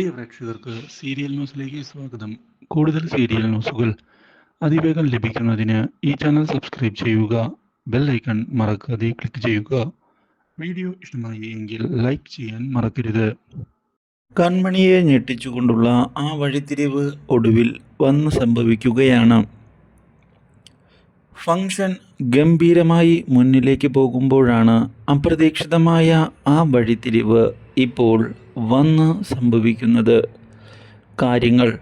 പ്രിയ പ്രേക്ഷകർക്ക് സീരിയൽ ന്യൂസിലേക്ക് സ്വാഗതം. കൂടുതൽ സീരിയൽ ന്യൂസുകൾ അതിവേഗം ലഭിക്കുന്നതിന് ഈ ചാനൽ സബ്സ്ക്രൈബ് ചെയ്യുക ബെൽ ഐക്കൺ മറക്കാതെ ക്ലിക്ക് ചെയ്യുക. വീഡിയോ ഇഷ്ടമായി എങ്കിൽ ലൈക്ക് ചെയ്യാൻ മറക്കരുത്. കൺമണിയെ ഞെട്ടിച്ചുകൊണ്ടുള്ള ആ വഴിത്തിരിവ് ഒടുവിൽ വന്ന് സംഭവിക്കുകയാണ്. ഫംഗ്ഷൻ ഗംഭീരമായി മുന്നിലേക്ക് പോകുമ്പോഴാണ് അപ്രതീക്ഷിതമായ ആ വഴിത്തിരിവ് ഇപ്പോൾ വന്ന് സംഭവിക്കുന്നത്. കാര്യങ്ങൾ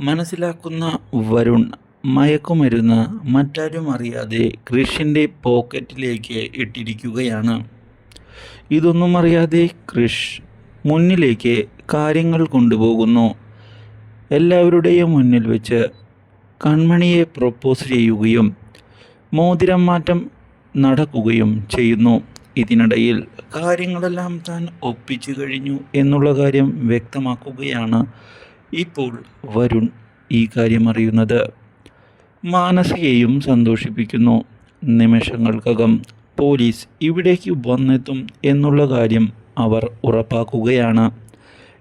മനസ്സിലാക്കുന്ന വരുൺ മയക്കുമരുന്ന് മറ്റാരും അറിയാതെ കൃഷിന്റെ പോക്കറ്റിലേക്ക് ഇട്ടിരിക്കുകയാണ്. ഇതൊന്നും അറിയാതെ കൃഷ് മുന്നിലേക്ക് കാര്യങ്ങൾ കൊണ്ടുപോകുന്നു. എല്ലാവരുടെയും മുന്നിൽ വെച്ച് കൺമണിയെ പ്രൊപ്പോസ് ചെയ്യുകയും മോതിരം മാറ്റം നടക്കുകയും ചെയ്യുന്നു. ഇതിനിടയിൽ കാര്യങ്ങളെല്ലാം താൻ ഒപ്പിച്ചു കഴിഞ്ഞു എന്നുള്ള കാര്യം വ്യക്തമാക്കുകയാണ് ഇപ്പോൾ വരുൺ ഈ കാര്യം അറിയുന്നത്. മാനസികയും സന്തോഷിപ്പിക്കുന്നു. നിമിഷങ്ങൾക്കകം പോലീസ് ഇവിടേക്ക് വന്നെത്തും എന്നുള്ള കാര്യം അവർ ഉറപ്പാക്കുകയാണ്.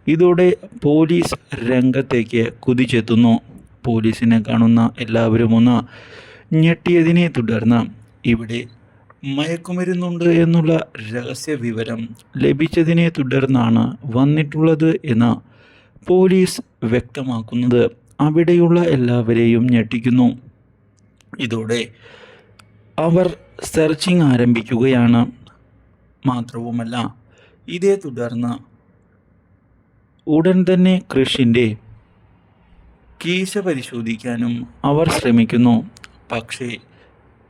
ഇതോടെ പോലീസ് രംഗത്തേക്ക് കുതിച്ചെത്തുന്നു. പോലീസിനെ കാണുന്ന എല്ലാവരും ഒന്ന് ഞെട്ടിയതിനെ തുടർന്ന് ഇവിടെ മയക്കുമരുന്നുണ്ട് എന്നുള്ള രഹസ്യ വിവരം ലഭിച്ചതിനെ തുടർന്നാണ് വന്നിട്ടുള്ളത് എന്ന് പോലീസ് വ്യക്തമാക്കുന്നത്. അവിടെയുള്ള എല്ലാവരെയും ഞെട്ടിക്കുന്നു. ഇതോടെ അവർ സെർച്ചിങ് ആരംഭിക്കുകയാണ്. മാത്രവുമല്ല ഇതേ തുടർന്ന് ഉടൻ തന്നെ കൃഷിന്റെ കീശ പരിശോധിക്കാനും അവർ ശ്രമിക്കുന്നു. പക്ഷേ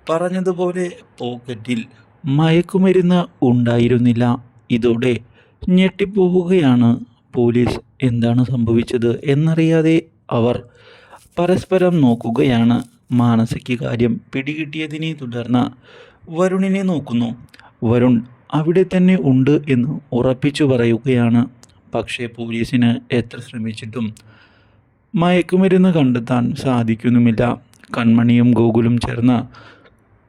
പറഞ്ഞതുപോലെ പോക്കറ്റിൽ മയക്കുമരുന്ന് ഉണ്ടായിരുന്നില്ല. ഇതോടെ ഞെട്ടിപ്പോവുകയാണ് പോലീസ്. എന്താണ് സംഭവിച്ചത് എന്നറിയാതെ അവർ പരസ്പരം നോക്കുകയാണ്. മാനസിക കാര്യം പിടികിട്ടിയതിനെ തുടർന്ന് വരുണിനെ നോക്കുന്നു. വരുൺ അവിടെ തന്നെ ഉണ്ട് എന്ന് ഉറപ്പിച്ചു പറയുകയാണ്. പക്ഷേ പോലീസിന് എത്ര ശ്രമിച്ചിട്ടും മയക്കുമരുന്ന് കണ്ടെത്താൻ സാധിക്കുന്നുമില്ല. കൺമണിയും ഗോകുലും ചേർന്ന്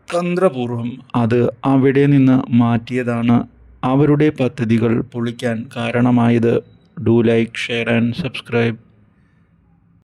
തന്ത്രപൂർവം അത് അവിടെ നിന്ന് മാറ്റിയതാണ്. അവരുടെ പദ്ധതികൾ പൊളിക്കാൻ കാരണമായത്. Do like share and subscribe